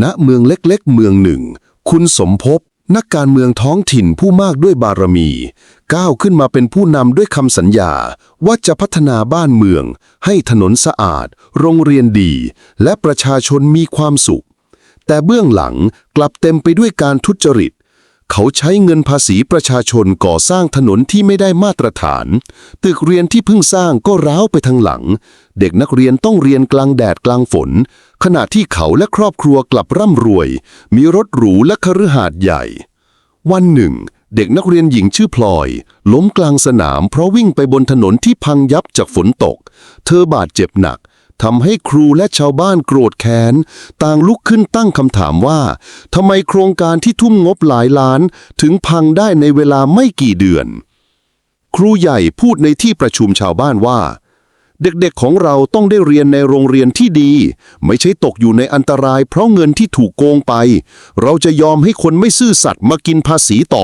ณเมืองเล็กๆ เมืองหนึ่ง คุณสมภพนักการเมืองท้องถิ่นผู้มากด้วยบารมี ก้าวขึ้นมาเป็นผู้นำด้วยคำสัญญา ว่าจะพัฒนาบ้านเมือง ให้ถนนสะอาด โรงเรียนดี และประชาชนมีความสุข แต่เบื้องหลังกลับเต็มไปด้วยการทุจริต เขาใช้เงินภาษีประชาชนก่อสร้างถนนที่ไม่ได้มาตรฐาน ตึกเรียนที่เพิ่งสร้างก็ร้าวไปทางหลัง เด็กนักเรียนต้องเรียนกลางแดดกลางฝน ขณะที่เขาและครอบครัวกลับร่ำรวย มีรถหรูและคฤหาสน์ใหญ่ วันหนึ่ง เด็กนักเรียนหญิงชื่อพลอย ล้มกลางสนามเพราะวิ่งไปบนถนนที่พังยับจากฝนตก เธอบาดเจ็บหนัก ทำให้ครูและชาวบ้านโกรธแค้น ต่างลุกขึ้นตั้งคำถามว่าทำไมโครงการที่ทุ่มงบหลายล้าน ถึงพังได้ในเวลาไม่กี่เดือน ครูใหญ่พูดในที่ประชุมชาวบ้านว่า เด็กๆของเราต้องได้เรียนในโรงเรียนที่ดี ไม่ใช่ตกอยู่ในอันตรายเพราะเงินที่ถูกโกงไป เราจะยอมให้คนไม่ซื่อสัตย์มากินภาษีต่อ